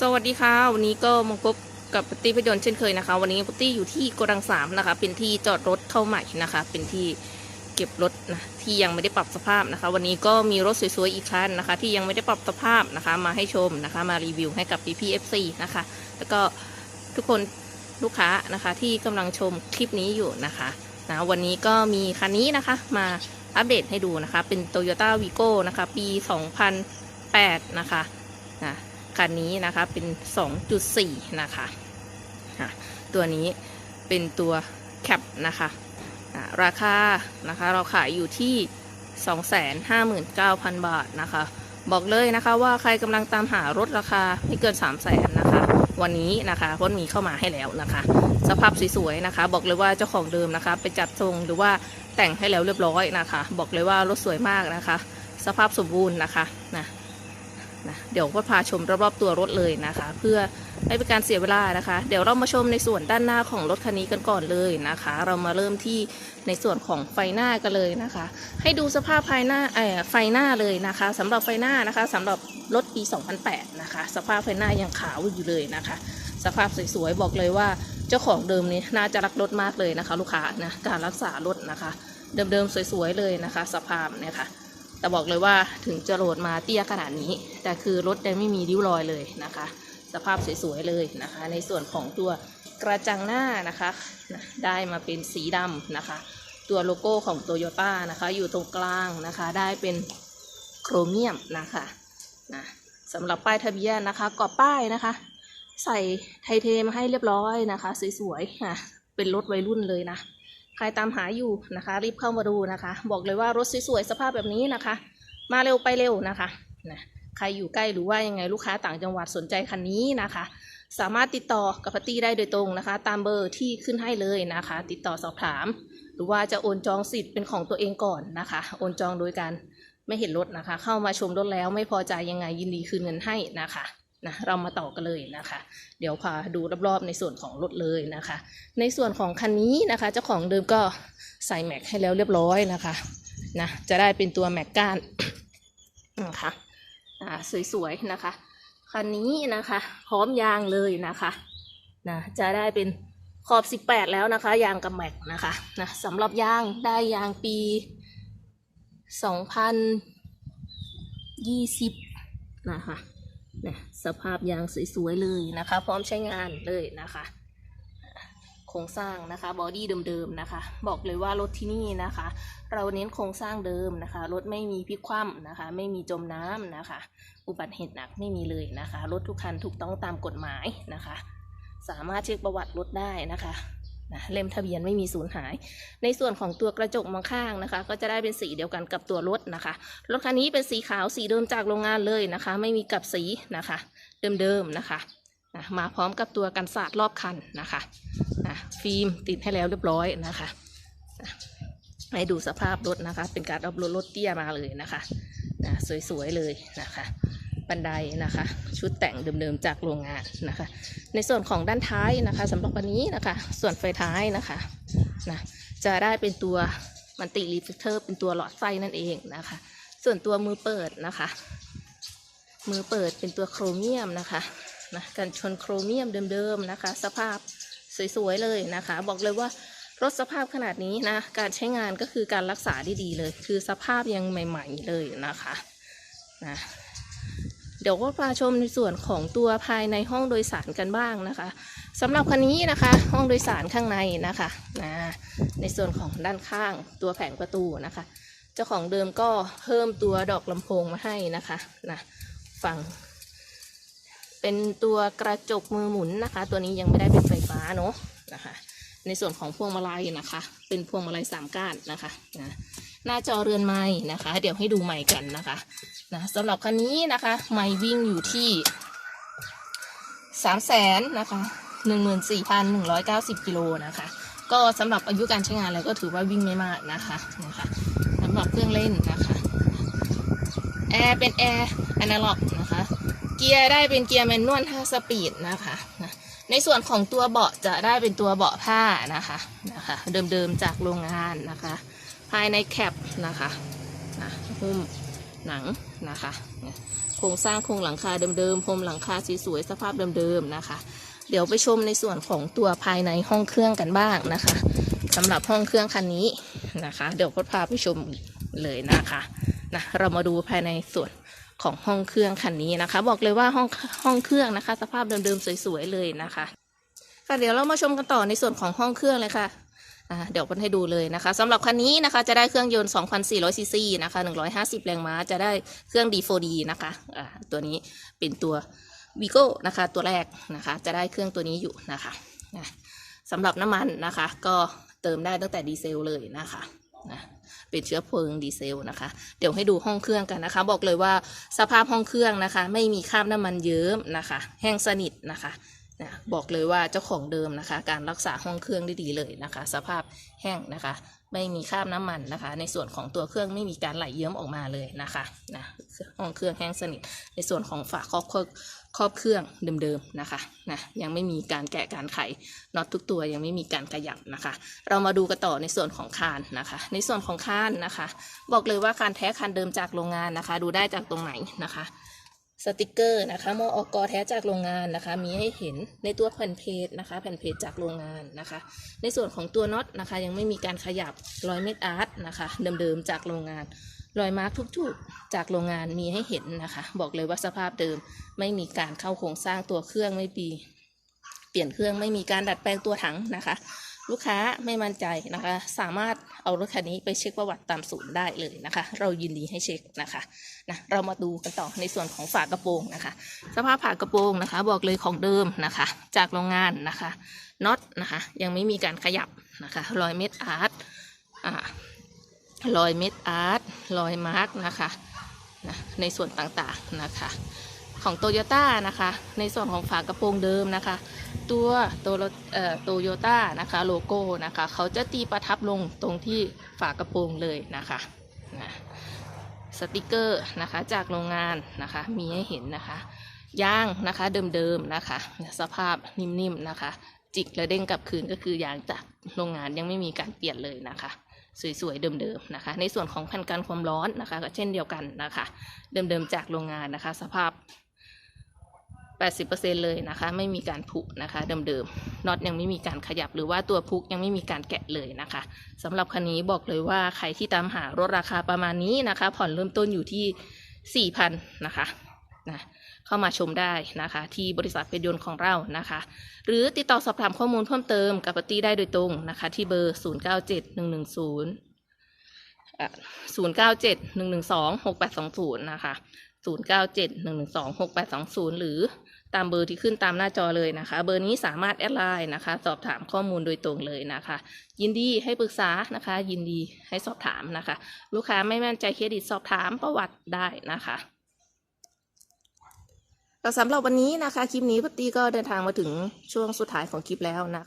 สวัสดีค่ะ วันนี้ก็มาพบกับปตี้พยนต์เช่นเคยนะคะ วันนี้ปตี้อยู่ที่โกดังสามนะคะ เป็นที่จอดรถเข้าใหม่นะคะ เป็นที่เก็บรถนะที่ยังไม่ได้ปรับสภาพนะคะ วันนี้ก็มีรถสวยๆอีกคันนะคะ ที่ยังไม่ได้ปรับสภาพนะคะ มาให้ชมนะคะ มารีวิวให้กับ PPFC นะคะ แล้วก็ทุกคนลูกค้านะคะ ที่กำลังชมคลิปนี้อยู่นะคะนะวันนี้ก็มีคันนี้นะคะมาอัปเดตให้ดูนะคะ เป็น Toyota Vigo นะคะ ปี 2008 นะคะนะ คันนี้นะคะเป็น 2.4 นะคะะตัวนี้เป็นตัวแคปนะคะะราคานะคะเราขายอยู่ที่ 259,000 บาทนะคะ บอกเลยนะคะว่าใครกำลังตามหารถราคาไม่เกิน 3 0 0แสนนะคะ วันนี้นะคะรถมีเข้ามาให้แล้วนะคะ สภาพสวยๆนะคะ บอกเลยว่าเจ้าของเดิมนะคะ ไปจัดทรงหรือว่าแต่งให้แล้วเรียบร้อยนะคะ บอกเลยว่ารถสวยมากนะคะ สภาพสมบูรณ์นะคะนะ นะเดี๋ยวก็พาชมรอบๆตัวรถเลยนะคะ เพื่อไม่เป็นการเสียเวลานะคะ เดี๋ยวเรามาชมในส่วนด้านหน้าของรถคันนี้กันก่อนเลยนะคะ เรามาเริ่มที่ในส่วนของไฟหน้ากันเลยนะคะ ให้ดูสภาพภายหน้าเออไฟหน้าเลยนะคะสำหรับไฟหน้านะคะสำหรับรถปี 2008 นะคะ สภาพไฟหน้ายังขาวอยู่เลยนะคะ สภาพสวยๆบอกเลยว่าเจ้าของเดิมนี้น่าจะรักรถมากเลยนะคะ ลูกค้านะการรักษารถนะคะ เดิมๆสวยๆเลยนะคะ สภาพเนี่ยค่ะ แต่บอกเลยว่าถึงจะโหลดมาเตี้ยขนาดนี้ แต่คือรถยังไม่มีริ้วรอยเลยนะคะ สภาพสวยๆเลยนะคะ ในส่วนของตัวกระจังหน้านะคะได้มาเป็นสีดำนะคะ ตัวโลโก้ของโตโยต้านะคะ อยู่ตรงกลางนะคะ ได้เป็นโครเมียมนะคะนะสำหรับป้ายทะเบียนนะคะกรอบป้ายนะคะ ใส่ไทเทมาให้เรียบร้อยนะคะ สวยๆอะเป็นรถวัยรุ่นเลยนะ ใครตามหาอยู่นะคะ รีบเข้ามาดูนะคะ บอกเลยว่ารถสวยๆสภาพแบบนี้นะคะ มาเร็วไปเร็วนะคะนะใครอยู่ใกล้หรือว่ายังไงลูกค้าต่างจังหวัดสนใจคันนี้นะคะ สามารถติดต่อกับพัตตี้ได้โดยตรงนะคะ ตามเบอร์ที่ขึ้นให้เลยนะคะ ติดต่อสอบถาม หรือว่าจะโอนจองสิทธิ์เป็นของตัวเองก่อนนะคะ โอนจองโดยการไม่เห็นรถนะคะ เข้ามาชมรถแล้วไม่พอใจยังไงยินดีคืนเงินให้นะคะ นะเรามาต่อกันเลยนะคะ เดี๋ยวพาดูรอบๆในส่วนของรถเลยนะคะ ในส่วนของคันนี้นะคะเจ้าของเดิมก็ใส่แม็กให้แล้วเรียบร้อยนะคะนะจะได้เป็นตัวแม็กก้านนะคะอ่าสวยๆนะคะคันนี้นะคะ พร้อมยางเลยนะคะนะจะได้เป็นขอบ 18 แล้วนะคะ ยางกับแม็กนะคะนะสำหรับยางได้ยางปี 2020 นะคะ นะสภาพยางสวยๆเลยนะคะ พร้อมใช้งานเลยนะคะโครงสร้างนะคะบอดี้เดิมๆนะคะ บอกเลยว่ารถที่นี่นะคะ เราเน้นโครงสร้างเดิมนะคะ รถไม่มีพลิกคว่ำนะคะ ไม่มีจมน้ำนะคะ อุบัติเหตุหนักไม่มีเลยนะคะ รถทุกคันถูกต้องตามกฎหมายนะคะ สามารถเช็คประวัติรถได้นะคะ นะเล่มทะเบียนไม่มีสูญหาย ในส่วนของตัวกระจกมองข้างนะคะ ก็จะได้เป็นสีเดียวกันกับตัวรถนะคะ รถคันนี้เป็นสีขาวสีเดิมจากโรงงานเลยนะคะ ไม่มีกลับสีนะคะ เดิมๆนะคะนะมาพร้อมกับตัวกันสาดรอบคันนะคะนะฟิล์มติดให้แล้วเรียบร้อยนะคะนะให้ดูสภาพรถนะคะ เป็นการเอารถรถเตี้ยมาเลยนะคะนะสวยๆเลยนะคะ บันไดนะคะ ชุดแต่งเดิมๆจากโรงงานนะคะ ในส่วนของด้านท้ายนะคะสำหรับวันนี้นะคะ ส่วนไฟท้ายนะคะนะจะได้เป็นตัวมันติรีเฟกเตอร์เป็นตัวหลอดไฟนั่นเองนะคะ ส่วนตัวมือเปิดนะคะ มือเปิดเป็นตัวโครเมียมนะคะนะกันชนโครเมียมเดิมๆนะคะ สภาพสวยๆเลยนะคะ บอกเลยว่ารถสภาพขนาดนี้นะการใช้งานก็คือการรักษาได้ดีเลย คือสภาพยังใหม่ ๆเลยนะคะนะ เดี๋ยวก็พาชมในส่วนของตัวภายในห้องโดยสารกันบ้างนะคะสำหรับคันนี้นะคะ ห้องโดยสารข้างในนะคะนะในส่วนของด้านข้างตัวแผงประตูนะคะ เจ้าของเดิมก็เพิ่มตัวดอกลำโพงมาให้นะคะนะฝั่งเป็นตัวกระจกมือหมุนนะคะ ตัวนี้ยังไม่ได้เป็นไฟฟ้าเนาะนะคะ ในส่วนของพวงมาลัยนะคะ เป็นพวงมาลัยสามก้านนะคะนะ หน้าจอเรือนไม้นะคะ เดี๋ยวให้ดูใหม่กันนะคะนะสำหรับคันนี้นะคะ ไม่วิ่งอยู่ที่สามแสนนะคะหนึ่งหมื่นสี่พันหนึ่งร้อยเก้าสิบกิโลนะคะ ก็สำหรับอายุการใช้งานแล้วก็ถือว่าวิ่งไม่มากนะคะนะคะสำหรับเครื่องเล่นนะคะแอร์เป็นแอร์อนาล็อกนะคะ เกียร์ได้เป็นเกียร์แมนนวล5สปีดนะคะนะในส่วนของตัวเบาะจะได้เป็นตัวเบาะผ้านะคะนะคะ เดิมๆจากโรงงานนะคะ ภายในแคปนะคะนะหุ้มหนังนะคะโครงสร้างโครงหลังคาเดิมๆพรมหลังคาส,สวยๆสภาพเดิมๆนะคะ เดี๋ยวไปชมในส่วนของตัวภายในห้องเครื่องกันบ้างนะคะสำหรับห้องเครื่องคันนี้นะคะ เดี๋ยวพดพาไปชมเลยนะคะนะเรามาดูภายในส่วนของห้องเครื่องคันนี้นะคะ บอกเลยว่าห้องห้องเครื่องนะคะ สภาพเดิมๆสวยๆเลยนะคะค่ะเดี๋ยวเรามาชมกันต่อในส่วนของห้องเครื่องเลยค่ะ เดี๋ยวพดให้ดูเลยนะคะสำหรับคันนี้นะคะ จะได้เครื่องยนต์ 2,400ซีซีนะคะ 150 แรงม้าจะได้เครื่อง D4D นะคะอ่าตัวนี้เป็นตัววีโก้นะคะ ตัวแรกนะคะ จะได้เครื่องตัวนี้อยู่นะคะะสำหรับน้ำมันนะคะ ก็เติมได้ตั้งแต่ดีเซลเลยนะคะนะเป็นเชื้อเพลิงดีเซลนะคะ เดี๋ยวให้ดูห้องเครื่องกันนะคะ บอกเลยว่าสภาพห้องเครื่องนะคะ ไม่มีคราบน้ำมันเยิ้มนะคะ แห้งสนิทนะคะ นะบอกเลยว่าเจ้าของเดิมนะคะ การรักษาห้องเครื่องได้ดีเลยนะคะ สภาพแห้งนะคะ ไม่มีคราบน้ำมันนะคะ ในส่วนของตัวเครื่องไม่มีการไหลเยิ้มออกมาเลยนะคะนะห้องเครื่องแห้งสนิท ในส่วนของฝาครอบเครื่องครอบเครื่องเดิมๆนะคะนะยังไม่มีการแกะการไขน็อตทุกตัวยังไม่มีการขยับนะคะ เรามาดูกันต่อในส่วนของคานนะคะ ในส่วนของคานนะคะ บอกเลยว่าคานแท้คานเดิมจากโรงงานนะคะ ดูได้จากตรงไหนนะคะ สติกเกอร์นะคะมออกอแท้จากโรงงานนะคะ มีให้เห็นในตัวแผ่นเพจนะคะ แผ่นเพจจากโรงงานนะคะ ในส่วนของตัวน็อตนะคะ ยังไม่มีการขยับรอยเม็ดอาร์ตนะคะเดิมๆจากโรงงานรอยมาร์กทุกจุดจากโรงงานมีให้เห็นนะคะ บอกเลยว่าสภาพเดิมไม่มีการเข้าโครงสร้างตัวเครื่องไม่ปี เปลี่ยนเครื่องไม่มีการดัดแปลงตัวถังนะคะ ลูกค้าไม่มั่นใจนะคะ สามารถเอารถคันนี้ไปเช็คประวัติตามศูนย์ได้เลยนะคะ เรายินดีให้เช็คนะคะนะเรามาดูกันต่อในส่วนของฝากระโปรงนะคะ สภาพฝากระโปรงนะคะ บอกเลยของเดิมนะคะ จากโรงงานนะคะน็อตนะคะ ยังไม่มีการขยับนะคะรอยเม็ดอาร์ตอ่ารอยเม็ดอาร์ตรอยมาร์กนะคะนะในส่วนต่างๆนะคะ ของโตโยต้านะคะ ในส่วนของฝากระโปรงเดิมนะคะ ตัวโตโรเอ่อโตโยต้านะคะโลโก้นะคะเขาจะตีประทับลงตรงที่ฝากระโปรงเลยนะคะนะสติกเกอร์นะคะจากโรงงานนะคะมีให้เห็นนะคะยางนะคะเดิมๆนะคะ สภาพนิ่มๆนะคะ จิกและเด้งกลับคืนก็คือยางจากโรงงานยังไม่มีการเปลี่ยนเลยนะคะ สวยๆเดิมๆนะคะ ในส่วนของพันกันความร้อนนะคะก็เช่นเดียวกันนะคะ เดิมๆจากโรงงานนะคะ สภาพ 80%เลยนะคะ ไม่มีการผุนะคะเดิมๆน็อตยังไม่มีการขยับหรือว่าตัวพุกยังไม่มีการแกะเลยนะคะสำหรับคันนี้บอกเลยว่าใครที่ตามหารถราคาประมาณนี้นะคะ ผ่อนเริ่มต้นอยู่ที่ 4,000นะคะนะเข้ามาชมได้นะคะ ที่บริษัทเป็นยนต์ของเรานะคะ หรือติดต่อสอบถามข้อมูลเพิ่มเติมกับปตี้ได้โดยตรงนะคะ ที่เบอร์ 097110 0971126820 นะคะ 0971126820 หรือ ตามเบอร์ที่ขึ้นตามหน้าจอเลยนะคะ เบอร์นี้สามารถแอดไลน์นะคะ สอบถามข้อมูลโดยตรงเลยนะคะ ยินดีให้ปรึกษานะคะ ยินดีให้สอบถามนะคะ ลูกค้าไม่มั่นใจเครดิตสอบถามประวัติได้นะคะแต่สำหรับวันนี้นะคะคลิปนี้พัตตี้ก็เดินทางมาถึงช่วงสุดท้ายของคลิปแล้วนะ